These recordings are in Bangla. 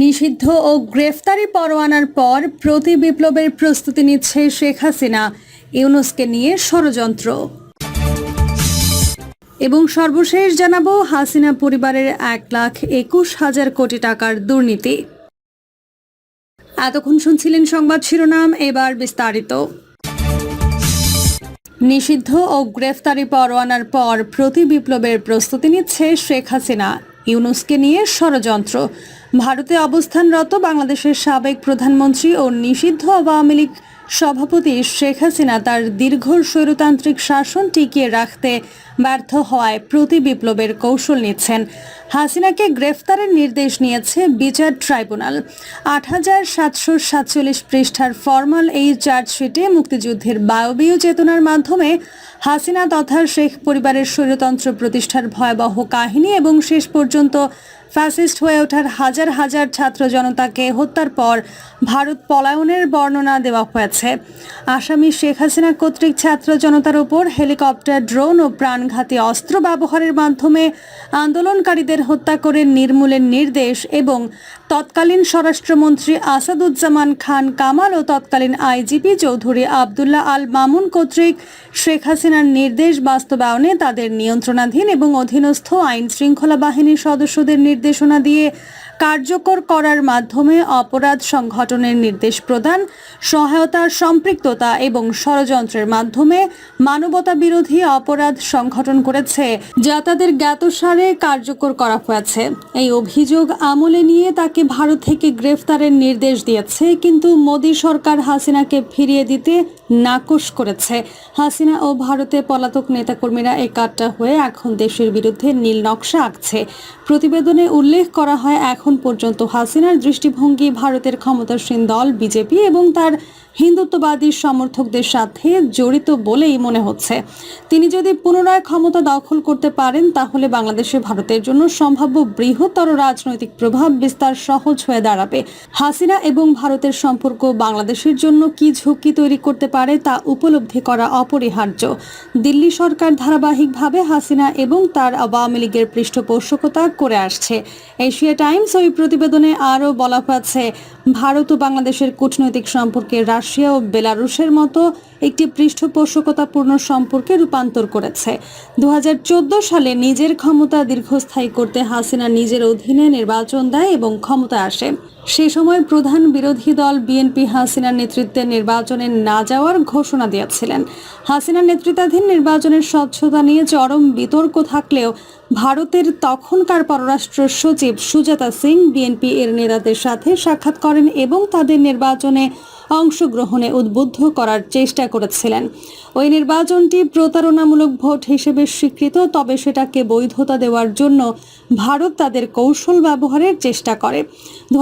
নিষিদ্ধ ও গ্রেফতারি পরোয়ানার পর প্রতি বিপ্লবের প্রস্তুতি নিচ্ছে শেখ হাসিনা। ইউনুসকে নিয়ে ষড়যন্ত্র। এবং সর্বশেষ জানাব, হাসিনা পরিবারের এক লাখ একুশ হাজার কোটি টাকার দুর্নীতি। এতক্ষণ শুনছিলেন সংবাদ শিরোনাম, এবার বিস্তারিত। নিষিদ্ধ ও গ্রেফতারি পরোয়ানার পর প্রতি বিপ্লবের প্রস্তুতি নিচ্ছে শেখ হাসিনা। ইউনুসকে নিয়ে ষড়যন্ত্র। ভারতে অবস্থানরত বাংলাদেশের সাবেক প্রধানমন্ত্রী ও নিষিদ্ধ আওয়ামী লীগ সভাপতি শেখ হাসিনা তার দীর্ঘ স্বৈরতান্ত্রিক শাসন টিকিয়ে রাখতে ব্যর্থ হওয়ায় প্রতি বিপ্লবের কৌশল নিচ্ছেন। হাসিনাকে গ্রেফতারের নির্দেশ নিয়েছে বিচার ট্রাইব্যুনাল। আট হাজার সাতশো সাতচল্লিশ পৃষ্ঠার ফরমাল এই চার্জশিটে মুক্তিযুদ্ধের বায়বীয় চেতনার মাধ্যমে হাসিনা তথা শেখ পরিবারের স্বৈরতন্ত্র প্রতিষ্ঠার ভয়াবহ কাহিনী এবং শেষ পর্যন্ত ফ্যাসিস্ট হয়ে ওঠার হাজার হাজার ছাত্র জনতাকে হত্যার পর ভারত পলায়নের বর্ণনা দেওয়া হয়েছে। আসামি শেখ হাসিনা কর্তৃক ছাত্র জনতার উপর হেলিকপ্টার, ড্রোন ও প্রাণঘাতী অস্ত্র ব্যবহারের মাধ্যমে আন্দোলনকারীদের হত্যা করে নির্মূলের নির্দেশ এবং তৎকালীন স্বরাষ্ট্রমন্ত্রী আসাদুজ্জামান খান কামাল ও তৎকালীন আইজিপি চৌধুরী আবদুল্লাহ আল মামুন কর্তৃক শেখ হাসিনার নির্দেশ বাস্তবায়নে তাদের নিয়ন্ত্রণাধীন এবং অধীনস্থ আইন শৃঙ্খলা বাহিনীর সদস্যদের নির্দেশনা দিয়ে কার্যকর করার মাধ্যমে অপরাধ সংঘটনের নির্দেশ প্রদান, সহায়তার সম্পৃক্ততা এবং ষড়যন্ত্রের মাধ্যমে মানবতা বিরোধী অপরাধ সংগঠন করেছে, যা তাদের জ্ঞাতসারে কার্যকর করা হয়েছে। এই অভিযোগ আমলে নিয়ে তাকে ভারত থেকে গ্রেফতারের নির্দেশ দিয়েছে, কিন্তু মোদী সরকার হাসিনাকে ফিরিয়ে দিতে নাকচ করেছে। হাসিনা ও ভারতে পলাতক নেতাকর্মীরা একাট্টা হয়ে এখন দেশের বিরুদ্ধে নীল নকশা আঁকছে। প্রতিবেদনে উল্লেখ করা হয়, এখন পর্যন্ত হাসিনার দৃষ্টিভঙ্গি ভারতের ক্ষমতাসীন দল, বিজেপি এবং তার হিন্দুত্ববাদী সমর্থকদের সাথে জড়িত বলেই মনে হচ্ছে। তিনি যদি পুনরায় ক্ষমতা দখল করতে পারেন, তাহলে বাংলাদেশে ভারতের জন্য সম্ভাব্য বৃহত্তর রাজনৈতিক প্রভাব বিস্তার সহজ হয়ে দাঁড়াবে। হাসিনা এবং ভারতের সম্পর্ক বাংলাদেশের জন্য কি ঝুঁকি তৈরি করতে পারে তা উপলব্ধি করা অপরিহার্য। দিল্লি সরকার ধারাবাহিকভাবে হাসিনা এবং তার আওয়ামী লীগের পৃষ্ঠপোষকতা করে আসছে। এশিয়া টাইমস ওই প্রতিবেদনে আরও বলা হয়েছে, ভারত ও বাংলাদেশের কূটনৈতিক সম্পর্কে রাশিয়া ও বেলারুশের মতো একটি পৃষ্ঠপোষকতাপূর্ণ সম্পর্কে রূপান্তর করেছে। দু হাজার চোদ্দ সালে নিজের ক্ষমতা দীর্ঘস্থায়ী করতে হাসিনা নিজের অধীনে নির্বাচন দেয় এবং ক্ষমতা আসে। সে সময় প্রধান বিরোধী দল বিএনপি হাসিনার নেতৃত্বে নির্বাচনে না যাওয়ার ঘোষণা দিয়েছিলেন। হাসিনার নেতৃত্বাধীন নির্বাচনের স্বচ্ছতা নিয়ে চরম বিতর্ক থাকলেও ভারতের তখনকার পররাষ্ট্র সচিব সুজাতা সিং বিএনপি এর নেতাদের সাথে সাক্ষাৎ করেন এবং তাদের নির্বাচনে অংশগ্রহণে উদ্বুদ্ধ করার চেষ্টা করেছিলেন। ওই নির্বাচনটি প্রতারণামূলক ভোট হিসেবে স্বীকৃত, তবে সেটাকে বৈধতা দেওয়ার জন্য ভারত তাদের কৌশল ব্যবহারের চেষ্টা করে। দু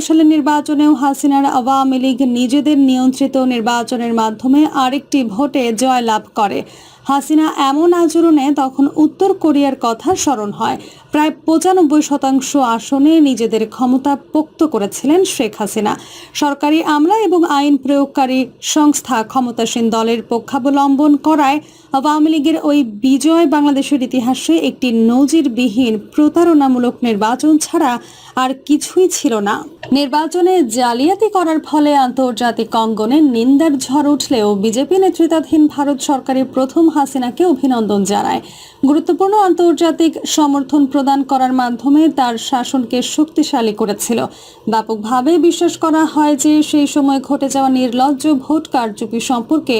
সালের নির্বাচনেও হাসিনার আওয়ামী লীগ নিজেদের নিয়ন্ত্রিত নির্বাচনের মাধ্যমে আরেকটি ভোটে জয়লাভ করে। হাসিনা এমন আচরণে তখন উত্তর কোরিয়ার কথা স্মরণ হয়। প্রায় পঁচানব্বই শতাংশ আসনে নিজেদের ক্ষমতা পোক্ত করেছিলেন শেখ হাসিনা। সরকারি আমলা এবং আইন প্রয়োগকারী সংস্থা ক্ষমতাসীন দলের পক্ষাবলম্বন করায় আওয়ামী লীগের ওই বিজয় বাংলাদেশের ইতিহাসে একটি নজিরবিহীন প্রতারণামূলক নির্বাচন ছাড়া আর কিছুই ছিল না। নির্বাচনে জালিয়াতি করার ফলে আন্তর্জাতিক অঙ্গনে নিন্দার ঝড় উঠলেও বিজেপি নেতৃত্বাধীন ভারত সরকারের প্রথম হাসিনাকে অভিনন্দন জানায়। গুরুত্বপূর্ণ আন্তর্জাতিক সমর্থন প্রদান করার মাধ্যমে তার শাসনকে শক্তিশালী করেছিল। ব্যাপকভাবে বিশ্বাস করা হয় যে সেই সময় ঘটে যাওয়া নির্লজ্জ ভোট কারচুপি সম্পর্কে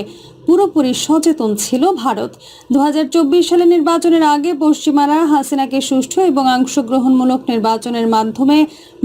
পুরোপুরি সচেতন ছিল ভারত। দু সালে নির্বাচনের আগে পশ্চিমারা হাসিনাকে সুষ্ঠু এবং অংশগ্রহণমূলক নির্বাচনের মাধ্যমে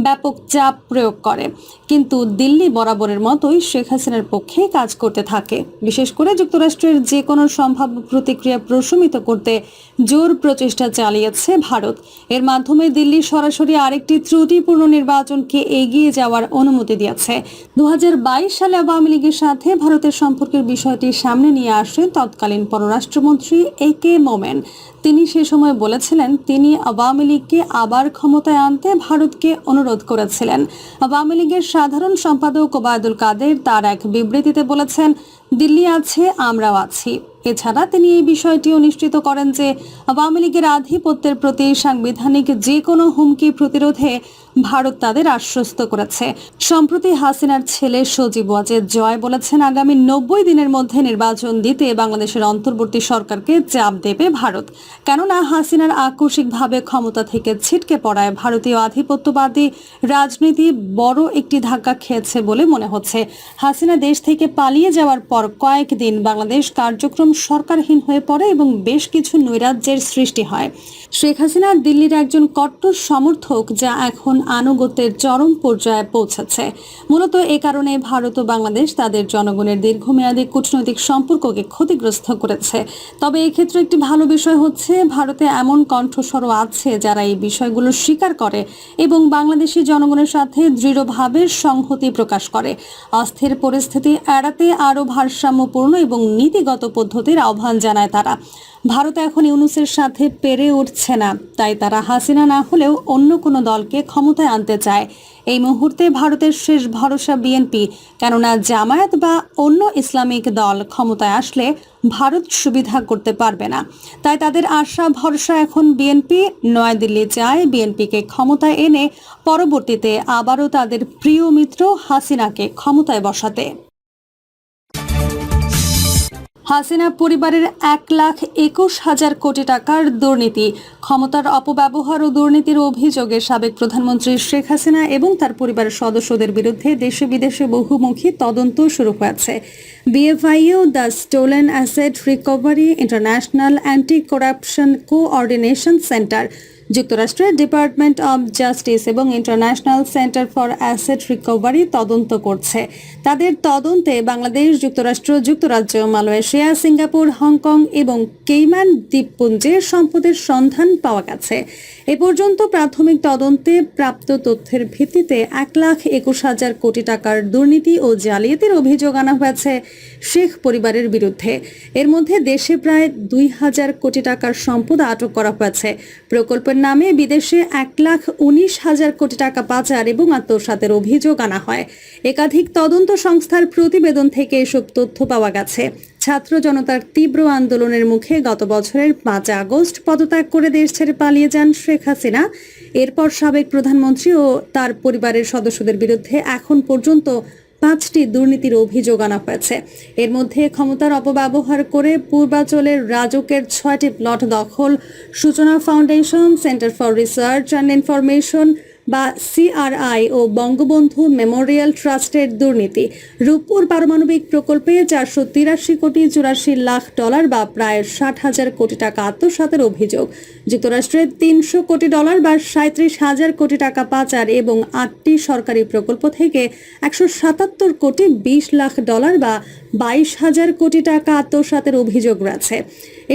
ব্যাপক চাপ প্রয়োগ করে। কিন্তু দিল্লি বরাবরের মতোই শেখ হাসিনার পক্ষে কাজ করতে থাকে। বিশেষ করে যুক্তরাষ্ট্রের যে কোনো সম্ভাব্য প্রতিক্রিয়া প্রশমিত করতে জোর প্রচেষ্টা চালিয়েছে ভারত। এর মাধ্যমে দিল্লি সরাসরি আরেকটি ত্রুটিপূর্ণ নির্বাচনকে এগিয়ে যাওয়ার অনুমতি দিয়েছে। দু হাজার বাইশ সালে আওয়ামী লীগের সাথে ভারতের সম্পর্কের বিষয়টি সামনে নিয়ে আসেন তৎকালীন পররাষ্ট্রমন্ত্রী এ কে মোমেন। তিনি সে সময় বলেছিলেন, তিনি আওয়ামী লীগকে আবার ক্ষমতায় আনতে ভারতকে অনুরোধ করেছিলেন। আওয়ামী লীগের সাধারণ সম্পাদক ওবায়দুল কাদের তার এক বিবৃতিতে বলেছেন, দিল্লি আছে, আমরাও আছি। এছাড়া তিনি এই বিষয়টিও নিশ্চিত করেন যে আওয়ামী লীগের আধিপত্যের প্রতি সাংবিধানিক যে কোনো হুমকি প্রতিরোধে ভারত তাদের আশ্বস্ত করেছে। সম্প্রতি হাসিনার ছেলে সজীব ওয়াজেদ জয় বলেছেন, আগামী নব্বই দিনের মধ্যে নির্বাচন দিতে বাংলাদেশের অন্তর্বর্তী সরকারকে চাপ দেবে ভারত। কেননা হাসিনার আকস্মিকভাবে ক্ষমতা থেকে ছিটকে পড়ায় ভারতীয় আধিপত্যবাদী রাজনীতি বড় একটি ধাক্কা খেয়েছে বলে মনে হচ্ছে। হাসিনা দেশ থেকে পালিয়ে যাওয়ার পর কয়েকদিন বাংলাদেশ কার্যক্রম সরকারহীন হয়ে পড়ে এবং বেশ কিছু নৈরাজ্যের সৃষ্টি হয়। শেখ হাসিনা দিল্লির একজন কট্টর সমর্থক যা এখন আনুগত্যের চরম পর্যায়ে পৌঁছেছে। মূলত এ কারণে ভারত ও বাংলাদেশ তাদের জনগণের দীর্ঘমেয়াদী কূটনৈতিক সম্পর্ককে ক্ষতিগ্রস্ত করেছে। তবে এক্ষেত্রে একটি ভালো বিষয় হচ্ছে, ভারতে এমন কণ্ঠস্বরও আছে যারা এই বিষয়গুলো স্বীকার করে এবং বাংলাদেশি জনগণের সাথে দৃঢ়ভাবে সংহতি প্রকাশ করে। অস্থির পরিস্থিতি এড়াতে আরও ভারসাম্যপূর্ণ এবং নীতিগত পদ্ধতির আহ্বান জানায় তারা। ভারত এখন ইউনুসের সাথে পেরে উঠছে না, তাই তারা হাসিনা না হলেও অন্য কোনো দলকে ক্ষমতায় আনতে চায়। এই মুহূর্তে ভারতের শেষ ভরসা বিএনপি, কেননা জামায়াত বা অন্য ইসলামিক দল ক্ষমতায় আসলে ভারত সুবিধা করতে পারবে না। তাই তাদের আশা, ভরসা এখন বিএনপি, নয়াদিল্লি চায় বিএনপিকে ক্ষমতায় এনে পরবর্তীতে আবারও তাদের প্রিয় মিত্র হাসিনাকে ক্ষমতায় বসাতে। হাসিনা পরিবারের এক লাখ একুশ হাজার কোটি টাকার দুর্নীতি, ক্ষমতার অপব্যবহার ও দুর্নীতির অভিযোগে সাবেক প্রধানমন্ত্রী শেখ হাসিনা এবং তার পরিবারের সদস্যদের বিরুদ্ধে দেশে বিদেশে বহুমুখী তদন্ত শুরু হয়েছে। BFIU, the stolen asset recovery international anti corruption coordination centre যুক্তরাষ্ট্রের ডিপার্টমেন্ট অব জাস্টিস এবং international centre for asset recovery তদন্ত করছে। তাদের তদন্তে বাংলাদেশ, যুক্তরাষ্ট্র, যুক্তরাজ্য, মালয়েশিয়া, সিঙ্গাপুর, হংকং এবং কেইমান দ্বীপপুঞ্জের সম্পদের সন্ধান পাওয়া গেছে। এ পর্যন্ত প্রাথমিক তদন্তে প্রাপ্ত তথ্যের ভিত্তিতে এক লাখ একুশ হাজার কোটি টাকার দুর্নীতি ও জালিয়াতির অভিযোগ আনা হয়েছে শেখ পরিবারের বিরুদ্ধে। এর মধ্যে দেশে প্রায় দুই হাজার কোটি টাকার সম্পদ আটক করা হয়েছে। প্রকল্পের নামে বিদেশে এক লাখ উনিশ হাজার কোটি টাকা পাচার এবং আত্মসাতের অভিযোগ আনা হয়। একাধিক তদন্ত সংস্থার প্রতিবেদন থেকে এসব তথ্য পাওয়া গেছে। ছাত্র জনতার তীব্র আন্দোলনের মুখে গত বছরের পাঁচ আগস্ট পদত্যাগ করে দেশ ছেড়ে পালিয়ে যান শেখ হাসিনা। এরপর সাবেক প্রধানমন্ত্রী ও তার পরিবারের সদস্যদের বিরুদ্ধে এখন পর্যন্ত পাঁচটি দুর্নীতির অভিযোগ আনা হয়েছে। এর মধ্যে ক্ষমতার অপব্যবহার করে পূর্বাঞ্চলের রাজকের ছয়টি প্লট দখল, Suchona foundation, centre for research and information বা সিআরআই ও বঙ্গবন্ধু মেমোরিয়াল ট্রাস্টের দুর্নীতি। রূপপুর পারমাণবিক প্রকল্পে চারশো তিরাশি কোটি চুরাশি লাখ ডলার বা প্রায় ষাট হাজার কোটি টাকা আত্মসাতের অভিযোগ। যুক্তরাষ্ট্রের তিনশো কোটি ডলার বা সাঁত্রিশ হাজার কোটি টাকা পাচার এবং আটটি সরকারি প্রকল্প থেকে একশো সাতাত্তর কোটি বিশ লাখ ডলার বা বাইশ হাজার কোটি টাকা আত্মসাতের অভিযোগ রয়েছে।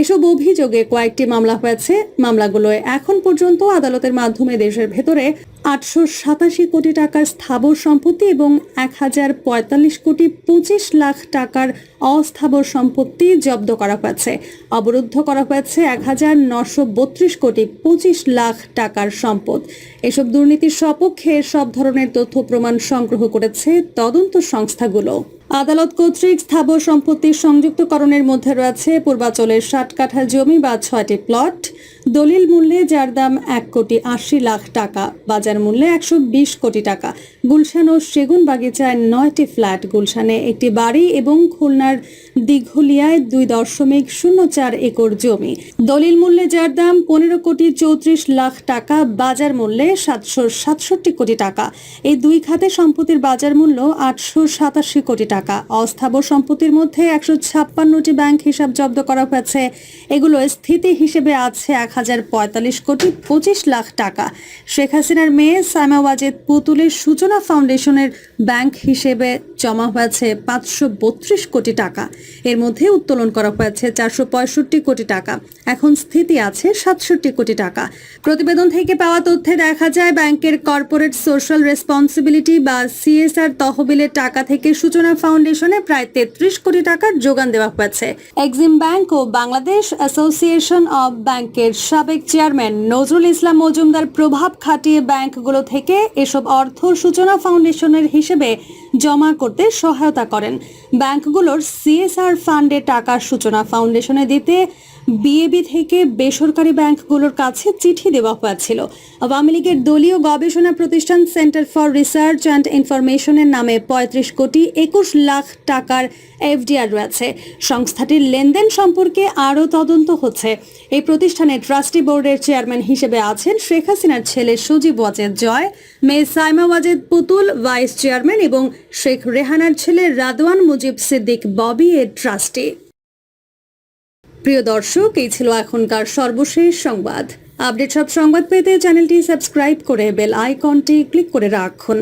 এসব অভিযোগে কয়েকটি মামলা হয়েছে। মামলাগুলোয় এখন পর্যন্ত আদালতের মাধ্যমে দেশের ভেতরে আটশো সাতাশি কোটি টাকার স্থাবর সম্পত্তি এবং এক হাজার পঁয়তাল্লিশ কোটি পঁচিশ লাখ টাকার অস্থাবর সম্পত্তি জব্দ করা হয়েছে। অবরুদ্ধ করা হয়েছে এক হাজার নশো বত্রিশ কোটি পঁচিশ লাখ টাকার সম্পদ। এসব দুর্নীতির সপক্ষে সব ধরনের তথ্য প্রমাণ সংগ্রহ করেছে তদন্ত সংস্থাগুলো। আদালত কর্তৃক স্থাবর সম্পত্তি সংযুক্তকরণের মধ্যে রয়েছে পূর্বাচলের ষাট কাঠা জমি বা ছয়টি প্লট। দলিল মূল্যে যার দাম এক কোটি আশি লাখ টাকা, বাজার মূল্যে একশো বিশ কোটি টাকা। গুলশান ও সেগুন বাগিচায় নয়টি ফ্ল্যাট, গুলশানে একটি বাড়ি এবং খুলনার দিঘলিয়ায় দুই দশমিক শূন্য চার একর জমি। দলিল মূল্যে যার দাম পনেরো কোটি চৌত্রিশ লাখ টাকা, বাজার মূল্যে সাতশো সাতষট্টি কোটি টাকা। এই দুই খাতে সম্পত্তির বাজার মূল্য আটশো সাতাশি কোটি টাকা। অস্থাবর সম্পত্তির মধ্যে একশো ছাপ্পান্নটি ব্যাংক হিসাব জব্দ করা হয়েছে। এগুলো স্থিতি হিসেবে আছে এক হাজার পঁয়তাল্লিশ কোটি পঁচিশ লাখ টাকা। শেখ হাসিনার মেয়ে সাইমা ওয়াজেদ পুতুলের সূচনা ফাউন্ডেশনের ব্যাংক হিসেবে জমা হয়েছে পাঁচশো বত্রিশ কোটি টাকা। এর মধ্যে উত্তোলন করা হয়েছে চারশো পঁয়ষট্টি কোটি টাকা। এখন স্থিতি আছে সাতষট্টি কোটি টাকা। প্রতিবেদন থেকে পাওয়া তথ্যে দেখা যায়, ব্যাংকের কর্পোরেট সোশ্যাল রেসপন্সিবিলিটি বা সিএসআর তহবিলের টাকা থেকে সূচনা ফাউন্ডেশনে প্রায় তেত্রিশ কোটি টাকার যোগান দেওয়া হয়েছে। এক্সিম ব্যাংক ও বাংলাদেশ অ্যাসোসিয়েশন অব ব্যাংকের সাবেক চেয়ারম্যান নজরুল ইসলাম মজুমদার প্রভাব খাটিয়ে ব্যাংকগুলো থেকে এসব অর্থ সূচনা ফাউন্ডেশনের হিসেবে হিসেবে জমা করতে সহায়তা করেন। ব্যাংকগুলোর সিএসআর ফান্ডে টাকার সূচনা ফাউন্ডেশনে দিতে বিএবি থেকে বেসরকারি ব্যাংকগুলোর কাছে চিঠি দেওয়া হয়েছিল। আওয়ামী লীগের দলীয় গবেষণা প্রতিষ্ঠান সেন্টার ফর রিসার্চ অ্যান্ড ইনফরমেশনের নামে পঁয়ত্রিশ কোটি একুশ লাখ টাকার এফডিআর রয়েছে। সংস্থাটির লেনদেন সম্পর্কে আরও তদন্ত হচ্ছে। এই প্রতিষ্ঠানের ট্রাস্টি বোর্ডের চেয়ারম্যান হিসেবে আছেন শেখ হাসিনার ছেলে সজীব ওয়াজেদ জয়, মেয়ে সাইমা ওয়াজেদ পুতুল, ভাইস চেয়ারম্যান এবং শেখ রেহানার ছেলে রাদওয়ান মুজিব সিদ্দিক ববি এর ট্রাস্টে। প্রিয় দর্শক, এই ছিল এখনকার সর্বশেষ সংবাদ। আপডেট সব সংবাদ পেতে চ্যানেলটি সাবস্ক্রাইব করে বেল আইকনটি ক্লিক করে রাখুন।